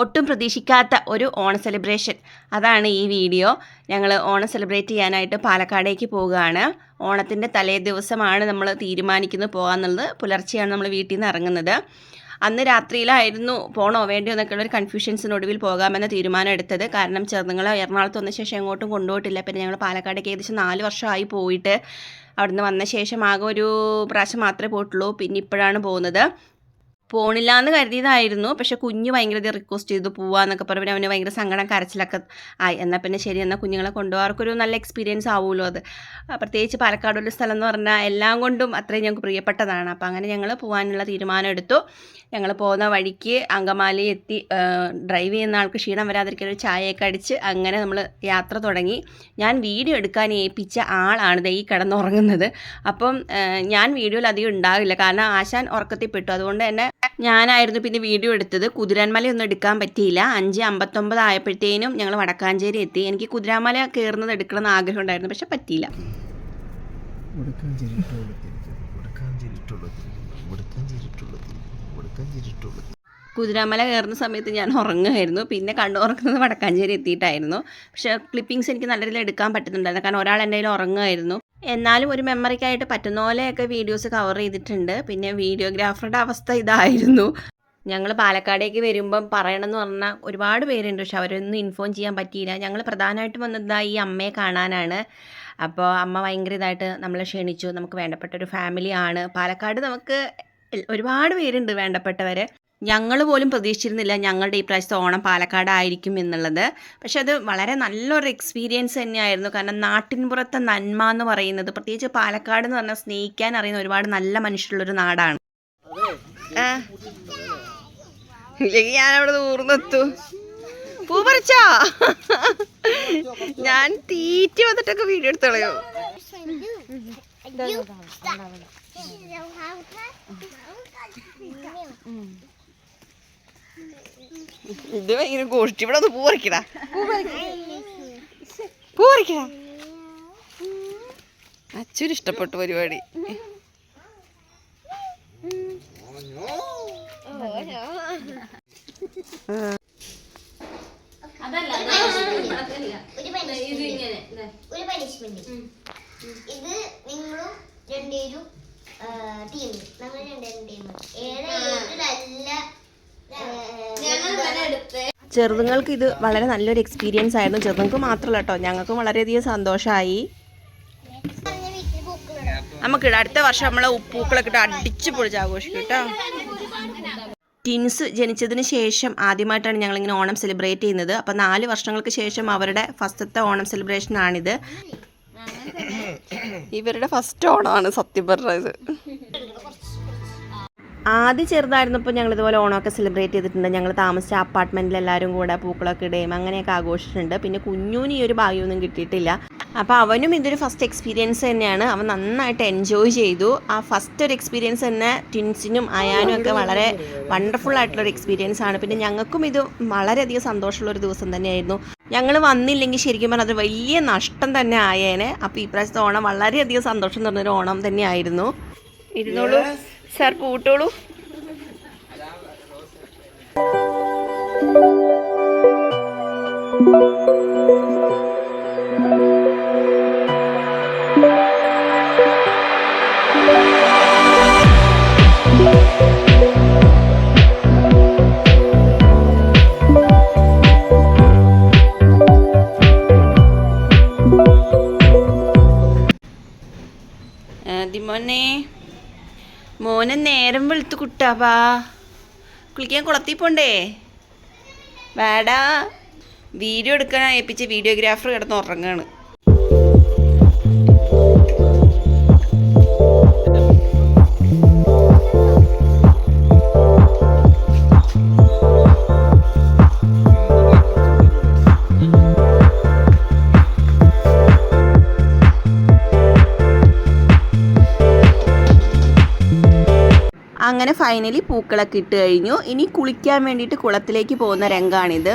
ഒട്ടും പ്രതീക്ഷിക്കാത്ത ഒരു ഓണ സെലിബ്രേഷൻ അതാണ് ഈ വീഡിയോ ഞങ്ങൾ ഓണം സെലിബ്രേറ്റ് ചെയ്യാനായിട്ട് പാലക്കാടേക്ക് പോവുകയാണ്. ഓണത്തിന്റെ തലേ ദിവസമാണ് നമ്മൾ തീരുമാനിക്കുന്നത് പോകാമെന്നുള്ളത് പുലർച്ചെയാണ് നമ്മൾ വീട്ടിൽ നിന്ന് ഇറങ്ങുന്നത്. അന്ന് രാത്രിയിലായിരുന്നു പോണോ വേണ്ടിയോ എന്നൊക്കെയുള്ള ഒരു കൺഫ്യൂഷൻസിനൊടുവിൽ പോകാമെന്ന തീരുമാനം എടുത്തത്. കാരണം ചെറുതുങ്ങൾ എറണാകുളത്ത് വന്ന ശേഷം എങ്ങോട്ടും കൊണ്ടുപോയിട്ടില്ല. പിന്നെ ഞങ്ങൾ പാലക്കാടേക്ക് ഏകദേശം നാല് വർഷമായി പോയിട്ട് അവിടുന്ന് വന്ന ശേഷം ആകെ ഒരു പ്രാവശ്യം മാത്രമേ പോയിട്ടുള്ളൂ. പിന്നെ ഇപ്പോഴാണ് പോകുന്നത്. പോണില്ല എന്ന് കരുതിയതായിരുന്നു. പക്ഷെ കുഞ്ഞ് ഭയങ്കര റിക്വസ്റ്റ് ചെയ്തു പോവാന്നൊക്കെ പറഞ്ഞു. അവന് ഭയങ്കര സങ്കടം കരച്ചിലൊക്കെ ആയി. എന്നാൽ പിന്നെ ശരി എന്നാൽ കുഞ്ഞുങ്ങളെ കൊണ്ടുപോകാർക്കൊരു നല്ല എക്സ്പീരിയൻസ് ആവുമല്ലോ അത്. പ്രത്യേകിച്ച് പാലക്കാട് ഒരു സ്ഥലം എന്ന് പറഞ്ഞാൽ എല്ലാം കൊണ്ടും അത്രയും ഞങ്ങൾക്ക് പ്രിയപ്പെട്ടതാണ്. അപ്പോൾ അങ്ങനെ ഞങ്ങൾ പോകാനുള്ള തീരുമാനം എടുത്തു. ഞങ്ങൾ പോകുന്ന വഴിക്ക് അങ്കമാലി എത്തി ഡ്രൈവ് ചെയ്യുന്ന ആൾക്ക് ക്ഷീണം വരാതിരിക്കാൻ ഒരു ചായയൊക്കെ അടിച്ച് അങ്ങനെ നമ്മൾ യാത്ര തുടങ്ങി. ഞാൻ വീഡിയോ എടുക്കാൻ ഏൽപ്പിച്ച ആളാണ് ഈ കിടന്നുറങ്ങുന്നത്. അപ്പം ഞാൻ വീഡിയോയിൽ അധികം ഉണ്ടാകില്ല കാരണം ആശാൻ ഉറക്കത്തിൽ പെട്ടു അതുകൊണ്ട് തന്നെ ഞാനായിരുന്നു പിന്നെ വീഡിയോ എടുത്തത്. കുതിരാൻമലയൊന്നും എടുക്കാൻ പറ്റിയില്ല. അഞ്ച് അമ്പത്തൊമ്പത് ആയപ്പോഴത്തേനും ഞങ്ങൾ വടക്കാഞ്ചേരി എത്തി. എനിക്ക് കുതിരാമല കയറുന്നത് എടുക്കണം എന്ന് ആഗ്രഹം ഉണ്ടായിരുന്നു പക്ഷെ പറ്റിയില്ല. വടക്കാഞ്ചേരി വടക്കാഞ്ചേരി ഉടുക്കാൻ കുതിരാമല കയറുന്ന സമയത്ത് ഞാൻ ഉറങ്ങുമായിരുന്നു. പിന്നെ കണ്ണു ഉറക്കുന്നത് വടക്കാഞ്ചേരി എത്തിയിട്ടായിരുന്നു. പക്ഷേ ക്ലിപ്പിങ്സ് എനിക്ക് നല്ല രീതിയിൽ എടുക്കാൻ പറ്റുന്നുണ്ടായിരുന്നു. കാരണം ഒരാൾ എന്റെ ഉറങ്ങുമായിരുന്നു. എന്നാലും ഒരു മെമ്മറിക്കായിട്ട് പറ്റുന്ന പോലെയൊക്കെ വീഡിയോസ് കവർ ചെയ്തിട്ടുണ്ട്. പിന്നെ വീഡിയോഗ്രാഫറുടെ അവസ്ഥ ഇതായിരുന്നു. ഞങ്ങൾ പാലക്കാടേക്ക് വരുമ്പം പറയണമെന്ന് പറഞ്ഞാൽ ഒരുപാട് പേരുണ്ട്. പക്ഷെ അവരൊന്നും ഇൻഫോം ചെയ്യാൻ പറ്റിയില്ല. ഞങ്ങൾ പ്രധാനമായിട്ടും വന്നത് ഈ അമ്മയെ കാണാനാണ്. അപ്പോൾ അമ്മ ഭയങ്കര ഇതായിട്ട് നമ്മളെ ക്ഷണിച്ചു. നമുക്ക് വേണ്ടപ്പെട്ട ഒരു ഫാമിലിയാണ് പാലക്കാട് നമുക്ക് ഒരുപാട് പേരുണ്ട് വേണ്ടപ്പെട്ടവർ ഞങ്ങൾ പോലും പ്രതീക്ഷിച്ചിരുന്നില്ല ഞങ്ങളുടെ ഈ പ്രാവശ്യത്തെ ഓണം പാലക്കാടായിരിക്കും എന്നുള്ളത്. പക്ഷെ അത് വളരെ നല്ലൊരു എക്സ്പീരിയൻസ് തന്നെയായിരുന്നു. കാരണം നാട്ടിൻപുറത്തെ നന്മ എന്ന് പറയുന്നത് പ്രത്യേകിച്ച് പാലക്കാട് എന്ന് പറഞ്ഞാൽ സ്നേഹിക്കാൻ അറിയുന്ന ഒരുപാട് നല്ല മനുഷ്യരുള്ളൊരു നാടാണ്. ഇല്ലെങ്കിൽ ഞാനവിടെ ഊർന്നെത്തു പൂ പറിച്ചോ? ഞാൻ തീറ്റി വന്നിട്ടൊക്കെ വീഡിയോ എടുത്തോളയോ ഇത് ഭയങ്കര ഗോഷ്ടി. ഇവിടെ ഒന്ന് പൂ പറിക്കടാ. പൂ പറിക്കടാ. അച്ഛന് ഇഷ്ടപ്പെട്ടു പരിപാടി. ഇത് നിങ്ങളും രണ്ടുപേരും ടീം നമ്മൾ രണ്ടുപേരും ടീം ഏതായാലും നല്ല ചെറുതുങ്ങൾക്ക് ഇത് വളരെ നല്ലൊരു എക്സ്പീരിയൻസ് ആയിരുന്നു. ചെറുതുങ്ങൾക്ക് മാത്രമല്ല കേട്ടോ ഞങ്ങൾക്കും വളരെയധികം സന്തോഷമായി നമുക്കിട അടുത്ത വർഷം നമ്മളെ ഉപ്പൂക്കളൊക്കെ ഇട്ട് അടിച്ചു പൊളിച്ച് ആഘോഷിക്കും കേട്ടോ ടിൻസ് ജനിച്ചതിന് ശേഷം ആദ്യമായിട്ടാണ് ഞങ്ങളിങ്ങനെ ഓണം സെലിബ്രേറ്റ് ചെയ്യുന്നത്. അപ്പം നാല് വർഷങ്ങൾക്ക് ശേഷം അവരുടെ ഫസ്റ്റത്തെ ഓണം സെലിബ്രേഷൻ ആണിത്. ഇവരുടെ ഫസ്റ്റ് ഓണമാണ് സത്യം പറഞ്ഞത്. ആദ്യം ചെറുതായിരുന്നപ്പോൾ ഞങ്ങൾ ഇതുപോലെ ഓണമൊക്കെ സെലിബ്രേറ്റ് ചെയ്തിട്ടുണ്ട്. ഞങ്ങൾ താമസിച്ച അപ്പാർട്ട്മെന്റിൽ എല്ലാവരും കൂടെ പൂക്കളൊക്കെ ഇടുകയും അങ്ങനെയൊക്കെ ആഘോഷിച്ചിട്ടുണ്ട്. പിന്നെ കുഞ്ഞൂന് ഈ ഒരു ഭാഗ്യമൊന്നും കിട്ടിയിട്ടില്ല. അപ്പോൾ അവനും ഇതൊരു ഫസ്റ്റ് എക്സ്പീരിയൻസ് തന്നെയാണ്. അവൻ നന്നായിട്ട് എൻജോയ് ചെയ്തു. ആ ഫസ്റ്റ് ഒരു എക്സ്പീരിയൻസ് തന്നെ ട്വിൻസിനും അയാനും ഒക്കെ വളരെ വണ്ടർഫുൾ ആയിട്ടുള്ള ഒരു എക്സ്പീരിയൻസ് ആണ്. പിന്നെ ഞങ്ങൾക്കും ഇത് വളരെയധികം സന്തോഷമുള്ള ഒരു ദിവസം തന്നെയായിരുന്നു. ഞങ്ങൾ വന്നില്ലെങ്കിൽ ശരിക്കും പറഞ്ഞാൽ അത് വലിയ നഷ്ടം തന്നെ ആയേനെ. അപ്പോൾ ഈ പ്രാവശ്യത്തെ ഓണം വളരെയധികം സന്തോഷം തന്നൊരു ഓണം തന്നെയായിരുന്നു. ഇരുന്നോളൂ. സാർ പൂട്ടോളൂ. ദിമോനെ കുട്ടാപ്പാ കുളിക്കാൻ കുളത്തിൽ പോണ്ടേ? വേടാ. വീഡിയോ എടുക്കാൻ ഏൽപ്പിച്ച വീഡിയോഗ്രാഫർ കിടന്ന് ഉറങ്ങാണ്. ഫൈനലി പൂക്കളൊക്കെ ഇട്ട് കഴിഞ്ഞു. ഇനി കുളിക്കാൻ വേണ്ടിയിട്ട് കുളത്തിലേക്ക് പോകുന്ന രംഗമാണിത്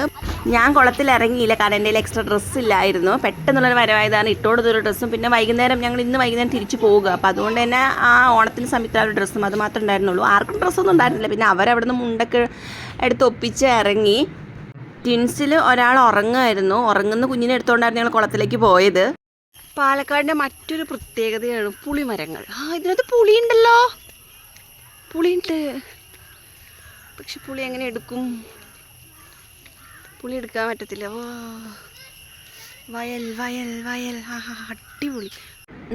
ഞാൻ കുളത്തിൽ ഇറങ്ങിയില്ല കാരണം എന്റെ എക്സ്ട്രാ ഡ്രസ്സ് ഇല്ലായിരുന്നു. പെട്ടെന്നുള്ളൊരു വരവായതാണ്. ഇട്ടോടുത്തൊരു ഡ്രസ്സും പിന്നെ വൈകുന്നേരം ഞങ്ങൾ ഇന്ന് വൈകുന്നേരം തിരിച്ചു പോവുക. അപ്പോൾ അതുകൊണ്ട് തന്നെ ആ ഓണത്തിന് സമയത്ത് ആ ഒരു ഡ്രസ്സും അത് മാത്രമേ ഉണ്ടായിരുന്നുള്ളൂ. ആർക്കും ഡ്രസ്സൊന്നും ഉണ്ടായിരുന്നില്ല. പിന്നെ അവരവിടെ നിന്ന് മുണ്ടൊക്കെ എടുത്ത് ഒപ്പിച്ച് ഇറങ്ങി. ട്വിൻസിൽ ഒരാൾ ഉറങ്ങുമായിരുന്നു. ഉറങ്ങുന്ന കുഞ്ഞിനെ എടുത്തുകൊണ്ടായിരുന്നു ഞങ്ങൾ കുളത്തിലേക്ക് പോയത്. പാലക്കാടിന്റെ മറ്റൊരു പ്രത്യേകതയാണ് പുളിമരങ്ങൾ. ആ ഇതിനകത്ത് പുളിയുണ്ടല്ലോ. പുളിയുണ്ട്. പക്ഷെ പുളി എങ്ങനെ എടുക്കും? പുളി എടുക്കാൻ പറ്റത്തില്ല. ഓ വയൽ വയൽ വയൽ. അടിപൊളി.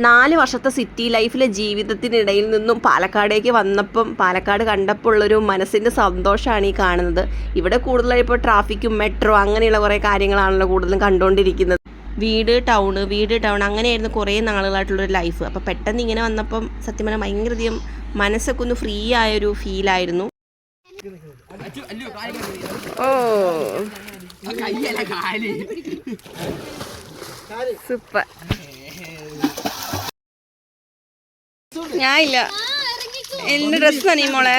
നാല് വർഷത്തെ സിറ്റി ലൈഫിലെ ജീവിതത്തിനിടയിൽ നിന്നും പാലക്കാടേക്ക് വന്നപ്പം പാലക്കാട് കണ്ടപ്പോൾ ഉള്ളൊരു മനസ്സിന്റെ സന്തോഷമാണ് ഈ കാണുന്നത്. ഇവിടെ കൂടുതലായി ഇപ്പോൾ ട്രാഫിക്കും മെട്രോ അങ്ങനെയുള്ള കുറേ കാര്യങ്ങളാണല്ലോ കൂടുതലും കണ്ടുകൊണ്ടിരിക്കുന്നത്. വീട് ടൗൺ വീട് ടൗൺ അങ്ങനെയായിരുന്നു കുറേ നാളുകളായിട്ടുള്ളൊരു ലൈഫ് അപ്പോൾ പെട്ടെന്ന് ഇങ്ങനെ വന്നപ്പം സത്യം പറഞ്ഞാൽ ഭയങ്കരധികം മനസ്സൊക്കെ ഒന്ന് ഫ്രീ ആയൊരു ഫീലായിരുന്നു ഓ. സൂപ്പർ. ഞാൻ ഇല്ല എന്റെ ഡ്രസ് ഈ മോളെ?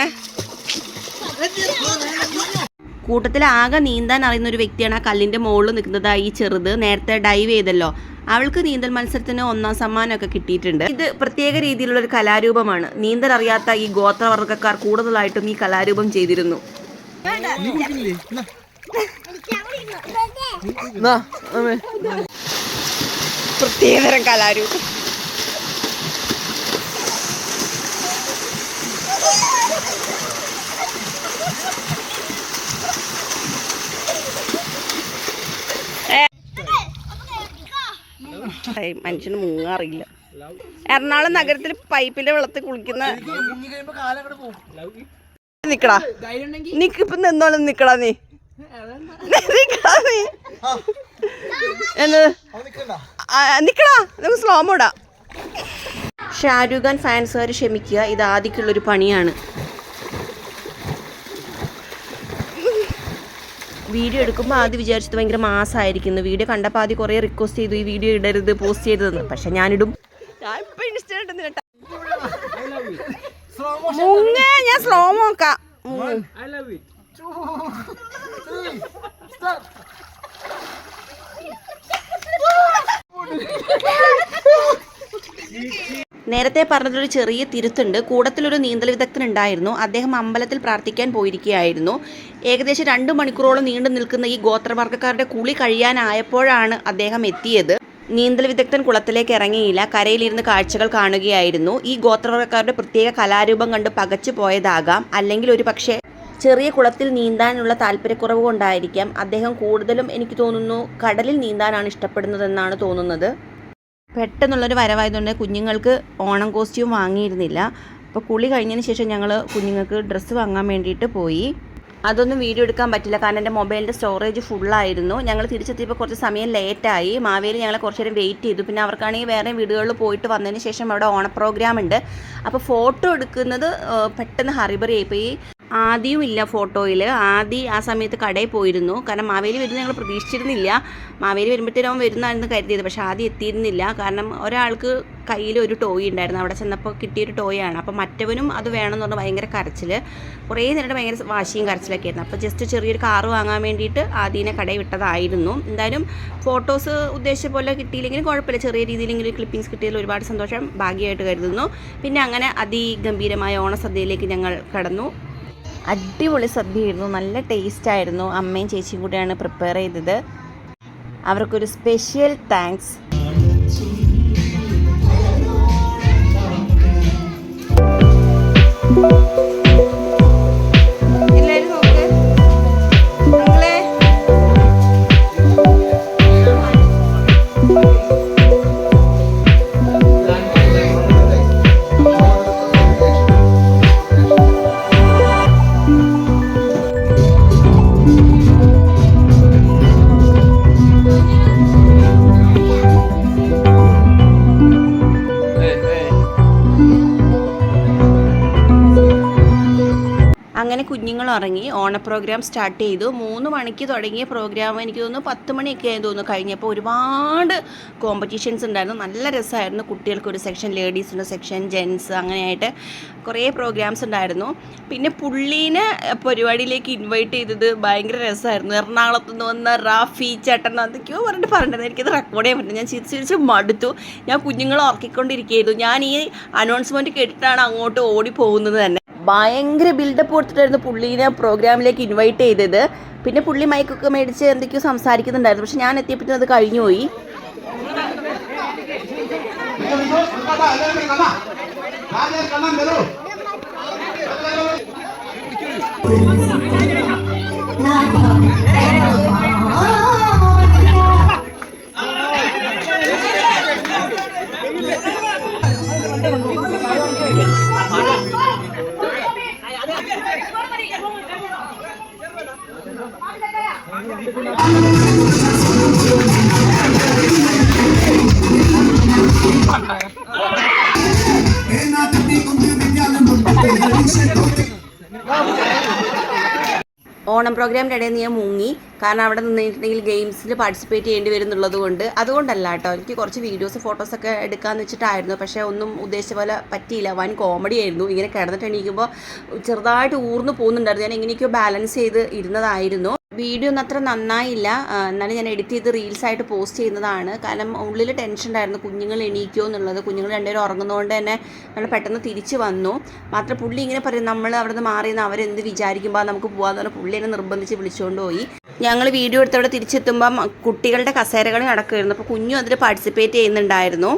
കൂട്ടത്തിൽ ആകെ നീന്താൻ അറിയുന്ന ഒരു വ്യക്തിയാണ് ആ കല്ലിന്റെ മുകളിൽ നിൽക്കുന്നത് ഈ ചെറുത്. നേരത്തെ ഡൈവ് ചെയ്തല്ലോ. അവൾക്ക് നീന്തൽ മത്സരത്തിന് ഒന്നാം സമ്മാനമൊക്കെ കിട്ടിയിട്ടുണ്ട്. ഇത് പ്രത്യേക രീതിയിലുള്ള ഒരു കലാരൂപമാണ്. നീന്തൽ അറിയാത്ത ഈ ഗോത്രവർഗക്കാർ കൂടുതലായിട്ടും ഈ കലാരൂപം ചെയ്തിരുന്നു. പ്രത്യേകതരം കലാരൂപം. ഏയ് മനുഷ്യന് മുങ്ങാറില്ല. എറണാകുളം നഗരത്തിൽ പൈപ്പിന്റെ വെള്ളത്തിൽ കുളിക്കുന്ന നിക്കടാ. നിക്ക് ഇപ്പൊ നിന്നോളം നിക്കടാ നീ. നിക്കടാ നീ. നിക്കടാ. നമുക്ക് സ്ലോ മോടാ ഷാരൂഖ് ഖാൻ ഫാൻസുകാർ ക്ഷമിക്കുക. ഇത് ആദ്യക്കുള്ളൊരു പണിയാണ്. വീഡിയോ എടുക്കുമ്പോൾ ആദ്യം വിചാരിച്ചത് ഭയങ്കര മാസമായിരിക്കുന്നു വീഡിയോ കണ്ടപ്പോൾ ആദ്യം കുറേ റിക്വസ്റ്റ് ചെയ്തു ഈ വീഡിയോ ഇടരുത് പോസ്റ്റ് ചെയ്തതെന്ന്. പക്ഷെ ഞാനിടും. ഞാൻ. മുങ്ങേ. സ്ലോ നോക്കാം നേരത്തെ പറഞ്ഞതൊരു ചെറിയ തിരുത്തുണ്ട്. കൂടത്തിലൊരു നീന്തൽ വിദഗ്ധൻ ഉണ്ടായിരുന്നു അദ്ദേഹം അമ്പലത്തിൽ പ്രാർത്ഥിക്കാൻ പോയിരിക്കുകയായിരുന്നു. ഏകദേശം രണ്ട് മണിക്കൂറോളം നീണ്ടു നിൽക്കുന്ന ഈ ഗോത്രവർഗക്കാരുടെ കുളി കഴിയാനായപ്പോഴാണ് അദ്ദേഹം എത്തിയത്. നീന്തൽ വിദഗ്ധൻ കുളത്തിലേക്ക് ഇറങ്ങിയില്ല. കരയിലിരുന്ന് കാഴ്ചകൾ കാണുകയായിരുന്നു. ഈ ഗോത്രവർഗക്കാരുടെ പ്രത്യേക കലാരൂപം കണ്ട് പകച്ചു പോയതാകാം. അല്ലെങ്കിൽ ഒരു പക്ഷേ ചെറിയ കുളത്തിൽ നീന്താനുള്ള താല്പര്യക്കുറവ് കൊണ്ടായിരിക്കാം. അദ്ദേഹം കൂടുതലും എനിക്ക് തോന്നുന്നു കടലിൽ നീന്താനാണ് ഇഷ്ടപ്പെടുന്നതെന്നാണ് തോന്നുന്നത്. പെട്ടെന്നുള്ളൊരു വരവായതുകൊണ്ട് കുഞ്ഞുങ്ങൾക്ക് ഓണം കോസ്റ്റ്യൂം വാങ്ങിയിരുന്നില്ല. അപ്പോൾ കുളി കഴിഞ്ഞതിന് ശേഷം ഞങ്ങൾ കുഞ്ഞുങ്ങൾക്ക് ഡ്രസ്സ് വാങ്ങാൻ വേണ്ടിയിട്ട് പോയി. അതൊന്നും വീഡിയോ എടുക്കാൻ പറ്റില്ല. കാരണം എന്റെ മൊബൈലിന്റെ സ്റ്റോറേജ് ഫുള്ളായിരുന്നു. ഞങ്ങൾ തിരിച്ചെത്തിയപ്പോൾ കുറച്ച് സമയം ലേറ്റായി. മാവേലി ഞങ്ങളെ കുറച്ച് നേരം വെയിറ്റ് ചെയ്തു. പിന്നെ അവർക്കാണെങ്കിൽ വേറെ വീടുകളിൽ പോയിട്ട് വന്നതിന് ശേഷം അവിടെ ഓണ പ്രോഗ്രാം ഉണ്ട്. അപ്പോൾ ഫോട്ടോ എടുക്കുന്നത് പെട്ടെന്ന് ഹറിബറി ആയിപ്പോൾ ഈ ആദ്യവും ഇല്ല ഫോട്ടോയിൽ ആദി ആ സമയത്ത് കടയിൽ പോയിരുന്നു. കാരണം മാവേലി വരുന്നത് ഞങ്ങൾ പ്രതീക്ഷിച്ചിരുന്നില്ല. മാവേലി വരുമ്പോഴത്തേനും അവൻ വരുന്നതാണെന്ന് കരുതിയത്. പക്ഷേ ആദ്യം എത്തിയിരുന്നില്ല. കാരണം ഒരാൾക്ക് കയ്യിൽ ഒരു ടോയ് ഉണ്ടായിരുന്നു. അവിടെ ചെന്നപ്പോൾ കിട്ടിയൊരു ആണ്. അപ്പോൾ മറ്റവനും അത് വേണമെന്ന് പറഞ്ഞ് ഭയങ്കര കരച്ചിൽ കുറേ നേരം ഭയങ്കര വാശിയും കരച്ചിലൊക്കെ ആയിരുന്നു. അപ്പോൾ ജസ്റ്റ് ചെറിയൊരു കാറ് വാങ്ങാൻ വേണ്ടിയിട്ട് ആദ്യനെ കടയിൽ വിട്ടതായിരുന്നു. എന്തായാലും ഫോട്ടോസ് ഉദ്ദേശിച്ച പോലെ കിട്ടിയില്ലെങ്കിലും കുഴപ്പമില്ല. ചെറിയ രീതിയിലെങ്കിലും ക്ലിപ്പിങ്സ് കിട്ടിയതിൽ ഒരുപാട് സന്തോഷം ഭാഗ്യമായിട്ട് കരുതുന്നു. പിന്നെ അങ്ങനെ അതിഗംഭീരമായ ഓണസദ്യയിലേക്ക് ഞങ്ങൾ കടന്നു. അടിപൊളി സദ്യയായിരുന്നു. നല്ല ടേസ്റ്റ് ആയിരുന്നു. അമ്മയും ചേച്ചിയും കൂടിയാണ് പ്രിപ്പയർ ചെയ്തത്. അവർക്കൊരു സ്പെഷ്യൽ താങ്ക്സ് ഇറങ്ങി ഓണ പ്രോഗ്രാം സ്റ്റാർട്ട് ചെയ്തു. മൂന്ന് മണിക്ക് തുടങ്ങിയ പ്രോഗ്രാം എനിക്ക് തോന്നുന്നു പത്ത് മണിയൊക്കെ ആയി തോന്നുന്നു കഴിഞ്ഞപ്പോൾ ഒരുപാട് കോമ്പറ്റീഷൻസ് ഉണ്ടായിരുന്നു. നല്ല രസമായിരുന്നു. കുട്ടികൾക്ക് ഒരു സെക്ഷൻ ലേഡീസിന്റെ സെക്ഷൻ ജെൻസ് അങ്ങനെയായിട്ട് കുറേ പ്രോഗ്രാംസ് ഉണ്ടായിരുന്നു. പിന്നെ പുള്ളീനെ പരിപാടിയിലേക്ക് ഇൻവൈറ്റ് ചെയ്തത് ഭയങ്കര രസമായിരുന്നു. എറണാകുളത്ത് നിന്ന് വന്ന റാഫി ചേട്ടൻ എന്തൊക്കെയോ പറഞ്ഞിട്ട് പറഞ്ഞിരുന്നു. എനിക്കത് റെക്കോർഡ് ചെയ്യാൻ പറ്റും ഞാൻ ചിരിച്ച് ചിരിച്ച് മടുത്തു. ഞാൻ കുഞ്ഞുങ്ങളെ ഉറക്കിക്കൊണ്ടിരിക്കുകയായിരുന്നു. ഞാൻ ഈ അനൗൺസ്മെന്റ് കേട്ടിട്ടാണ് അങ്ങോട്ട് ഓടി പോകുന്നത് തന്നെ. ഭയങ്കര ബിൽഡപ്പ് കൊടുത്തിട്ടായിരുന്നു പുള്ളീനെ പ്രോഗ്രാമിലേക്ക് ഇൻവൈറ്റ് ചെയ്തത്. പിന്നെ പുള്ളി മൈക്കൊക്കെ മേടിച്ച് എന്തൊക്കെയോ സംസാരിക്കുന്നുണ്ടായിരുന്നു. പക്ഷെ ഞാൻ എത്തിയപ്പോഴത്തേക്കും അത് കഴിഞ്ഞു പോയി. ഓണം പ്രോഗ്രാമിന്റെ ഇടയിൽ ഞാൻ മുങ്ങി. കാരണം അവിടെ നിന്നിട്ടുണ്ടെങ്കിൽ ഗെയിംസിൽ പാർട്ടിസിപ്പേറ്റ് ചെയ്യേണ്ടി വരുന്നുള്ളത് കൊണ്ട്. അതുകൊണ്ടല്ല കേട്ടോ. എനിക്ക് കുറച്ച് വീഡിയോസ് ഫോട്ടോസൊക്കെ എടുക്കാമെന്ന് വെച്ചിട്ടായിരുന്നു. പക്ഷേ ഒന്നും ഉദ്ദേശിച്ച പോലെ പറ്റിയില്ല. വൻ കോമഡി ആയിരുന്നു. ഇങ്ങനെ കിടന്നിട്ട് എണീക്കുമ്പോൾ ചെറുതായിട്ട് ഊർന്നു പോകുന്നുണ്ടായിരുന്നു. ഞാൻ എങ്ങനെയൊക്കെയോ ബാലൻസ് ചെയ്ത് ഇരുന്നതായിരുന്നു. വീഡിയോ ഒന്നും അത്ര നന്നായില്ല. എന്നാലും ഞാൻ എഡിറ്റ് ചെയ്ത് റീൽസ് ആയിട്ട് പോസ്റ്റ് ചെയ്യുന്നതാണ്. കാരണം ഉള്ളിൽ ടെൻഷൻ ഉണ്ടായിരുന്നു. കുഞ്ഞുങ്ങൾ എണീക്കുമോ എന്നുള്ളത്. കുഞ്ഞുങ്ങൾ രണ്ടുപേരും ഉറങ്ങുന്നതുകൊണ്ട് തന്നെ നമ്മൾ പെട്ടെന്ന് തിരിച്ച് വന്നു. മാത്രം പുള്ളി ഇങ്ങനെ പറയും നമ്മൾ അവിടെ നിന്ന് മാറിയെന്ന് അവരെന്ത് വിചാരിക്കുമ്പോൾ നമുക്ക് പോകാമെന്ന് പറഞ്ഞാൽ പുള്ളി എന്നെ നിർബന്ധിച്ച് വിളിച്ചുകൊണ്ട് പോയി. ഞങ്ങൾ വീഡിയോ എടുത്തവിടെ തിരിച്ചെത്തുമ്പം കുട്ടികളുടെ കസേരകൾ നടക്കുമായിരുന്നു അപ്പോൾ കുഞ്ഞും അതിൽ പാർട്ടിസിപ്പേറ്റ് ചെയ്യുന്നുണ്ടായിരുന്നു.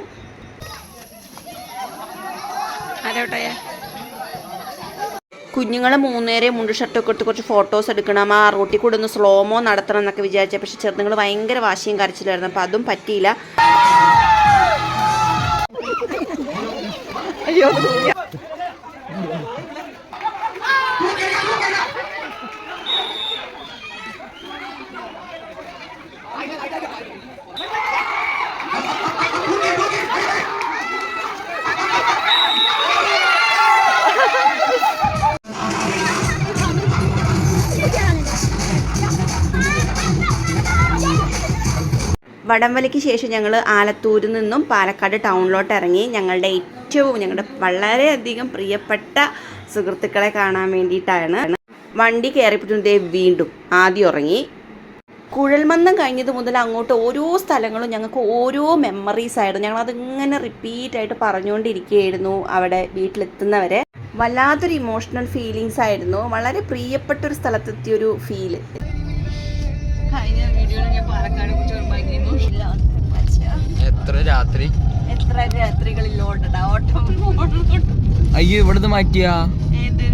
ആരോട്ടെ കുഞ്ഞുങ്ങളെ മൂന്നേരെ മുണ്ട് ഷർട്ടൊക്കെ എടുത്ത് കുറച്ച് ഫോട്ടോസ് എടുക്കണം. ആ റോട്ടിൽ കൂടെ ഒന്ന് സ്ലോമോ നടത്തണം എന്നൊക്കെ വിചാരിച്ച. പക്ഷെ ചെറുതുങ്ങൾ ഭയങ്കര വാശിയും കരച്ചിലായിരുന്നു അപ്പം അതും പറ്റിയില്ല. വടംവലിക്ക് ശേഷം ഞങ്ങൾ ആലത്തൂരിൽ നിന്നും പാലക്കാട് ടൗണിലോട്ട് ഇറങ്ങി ഞങ്ങളുടെ ഏറ്റവും ഞങ്ങളുടെ വളരെയധികം പ്രിയപ്പെട്ട സുഹൃത്തുക്കളെ കാണാൻ വേണ്ടിയിട്ടാണ്. വണ്ടി കയറിയപ്പോഴത്തേ വീണ്ടും ആദ്യം ഉറങ്ങി. കുഴൽമന്ദം കഴിഞ്ഞത് മുതൽ അങ്ങോട്ട് ഓരോ സ്ഥലങ്ങളും ഞങ്ങൾക്ക് ഓരോ മെമ്മറീസ് ആയിരുന്നു. ഞങ്ങൾ അതിങ്ങനെ റിപ്പീറ്റ് ആയിട്ട് പറഞ്ഞുകൊണ്ടിരിക്കുകയായിരുന്നു അവിടെ വീട്ടിലെത്തുന്നവരെ. വല്ലാത്തൊരു ഇമോഷണൽ ഫീലിങ്സ് ആയിരുന്നു. വളരെ പ്രിയപ്പെട്ട ഒരു സ്ഥലത്തെത്തിയൊരു ഫീൽ കഴിഞ്ഞ വീഡിയോയിൽ ഞാൻ പാലക്കാട് കുറിച്ച് ഭയങ്കര ഇമോഷണൽ എത്ര രാത്രി? എത്ര രാത്രികളിൽ ഓട്ടടാ ഓട്ടം അയ്യോ ഇവിടുന്ന് മാറ്റിയാ? ഏത്?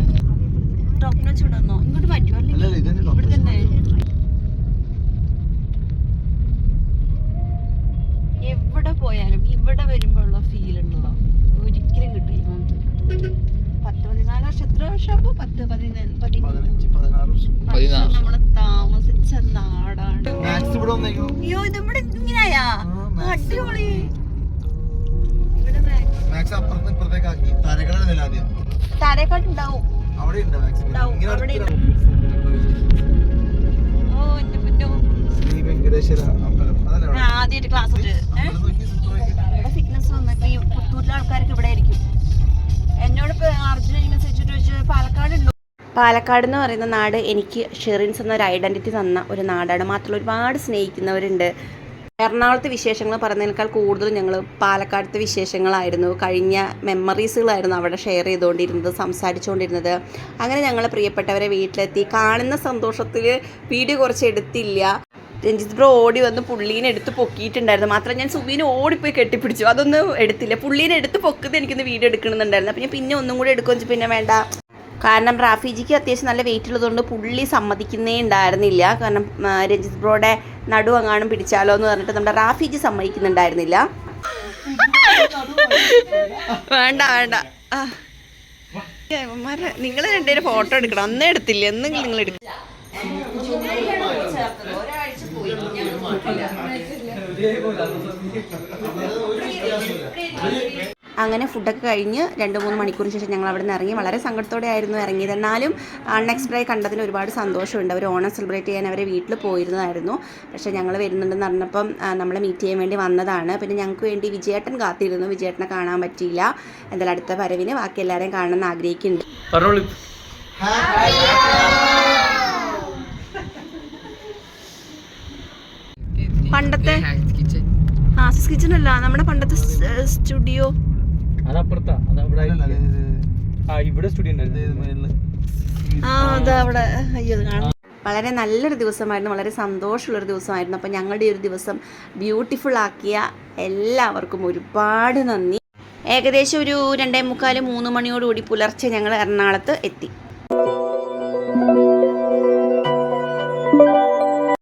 ടോപ്പിനെ ചൂടന്നോ ഇങ്ങോട്ട് പറ്റുമോ അല്ലെങ്കിൽ ഇവിടെ തന്നെ എവിടെ പോയാലും ഇവിടെ വരുമ്പോഴുള്ള ഫീൽ ഉണ്ടല്ലോ. വർഷം എത്ര വർഷം പത്ത് പതിനാല് പതിനാറ്. നമ്മൾ താമസിച്ച നാടാണ്. അയ്യോ ഇതിവിടെ ഇങ്ങനെയാ. അടിപൊളി. ഇവിടെ മാക്സ് മാക്സ് ക്ലാസ് ഇപ്പുറത്തേക്ക് പാലക്കാട് എന്ന് പറയുന്ന നാട് എനിക്ക് ഷെറിൻസ് എന്നൊരു ഐഡന്റിറ്റി തന്ന ഒരു നാടാണ്. മാത്രമല്ല ഒരുപാട് സ്നേഹിക്കുന്നവരുണ്ട്. എറണാകുളത്തെ വിശേഷങ്ങൾ പറയുന്നതിനേക്കാൾ കൂടുതൽ ഞങ്ങൾ പാലക്കാടത്തെ വിശേഷങ്ങളായിരുന്നു. കഴിഞ്ഞ മെമ്മറീസുകളായിരുന്നു അവിടെ ഷെയർ ചെയ്തുകൊണ്ടിരുന്നത് സംസാരിച്ചുകൊണ്ടിരുന്നത്. അങ്ങനെ ഞങ്ങൾ പ്രിയപ്പെട്ടവരെ വീട്ടിലെത്തി. കാണുന്ന സന്തോഷത്തിൽ വീഡിയോ കുറച്ച് എടുത്തില്ല. രഞ്ജിത്ത് ബ്രോ ഓടി വന്ന് പുള്ളീനെ എടുത്ത് പൊക്കിയിട്ടുണ്ടായിരുന്നു. മാത്രം ഞാൻ സുബീനെ ഓടിപ്പോയി കെട്ടിപ്പിടിച്ചു. അതൊന്നും എടുത്തില്ല. പുള്ളീനെ എടുത്ത് പൊക്കുന്നത് എനിക്കൊന്ന് വീഡിയോ എടുക്കണമെന്നുണ്ടായിരുന്നു. അപ്പം ഞാൻ പിന്നെ ഒന്നും കൂടി എടുക്കുമെന്ന് വെച്ചാൽ പിന്നെ വേണ്ട. കാരണം റാഫിജിക്ക് അത്യാവശ്യം നല്ല വെയിറ്റ് ഉള്ളതുകൊണ്ട് പുള്ളി സമ്മതിക്കുന്നേ ഉണ്ടായിരുന്നില്ല. കാരണം രഞ്ജിത് ബ്രോയുടെ നടു അങ്ങാനും പിടിച്ചാലോ എന്ന് പറഞ്ഞിട്ട് നമ്മുടെ റാഫിജി സമ്മതിക്കുന്നുണ്ടായിരുന്നില്ല. വേണ്ട വേണ്ട. നിങ്ങൾ രണ്ടുപേരും ഫോട്ടോ എടുക്കണം. അന്നേ എടുത്തില്ല? എന്നെങ്കിലും നിങ്ങൾ എടുക്കും. അങ്ങനെ ഫുഡൊക്കെ കഴിഞ്ഞ് രണ്ട് മൂന്ന് മണിക്കൂറിന് ശേഷം ഞങ്ങൾ അവിടെ നിന്ന് ഇറങ്ങി. വളരെ സങ്കടത്തോടെ ആയിരുന്നു ഇറങ്ങിയത്. എന്നാലും അൺഎക്സ്പെക്റ്റഡ് കണ്ടതിന് ഒരുപാട് സന്തോഷമുണ്ട്. അവർ ഓണം സെലിബ്രേറ്റ് ചെയ്യാൻ അവരെ വീട്ടിൽ പോയിരുന്നതായിരുന്നു പക്ഷേ ഞങ്ങൾ വരുന്നുണ്ടെന്ന് പറഞ്ഞപ്പം നമ്മളെ മീറ്റ് ചെയ്യാൻ വേണ്ടി വന്നതാണ്. പിന്നെ ഞങ്ങൾക്ക് വേണ്ടി വിജയേട്ടൻ കാത്തിരുന്നു. വിജയേട്ടനെ കാണാൻ പറ്റിയില്ല. എന്തായാലും അടുത്ത വരവിന് ബാക്കി എല്ലാവരെയും കാണണമെന്ന് ആഗ്രഹിക്കുന്നുണ്ട്. പണ്ടത്തെ ഹാസ് കിച്ചൺ അല്ല. നമ്മുടെ പണ്ടത്തെ സ്റ്റുഡിയോ അതപ്പുറത്താ അതവിടെ ആ ഇവിടെ സ്റ്റുഡിയോ ഉണ്ടായിരുന്നു. വളരെ നല്ലൊരു ദിവസമായിരുന്നു. വളരെ സന്തോഷമുള്ളൊരു ദിവസമായിരുന്നു. അപ്പോൾ ഞങ്ങളുടെ ഈ ഒരു ദിവസം ബ്യൂട്ടിഫുൾ ആക്കിയ എല്ലാവർക്കും ഒരുപാട് നന്ദി. ഏകദേശം ഒരു രണ്ടേ മുക്കാൽ മൂന്ന് മണിയോടുകൂടി പുലർച്ചെ ഞങ്ങൾ എറണാകുളത്ത് എത്തി.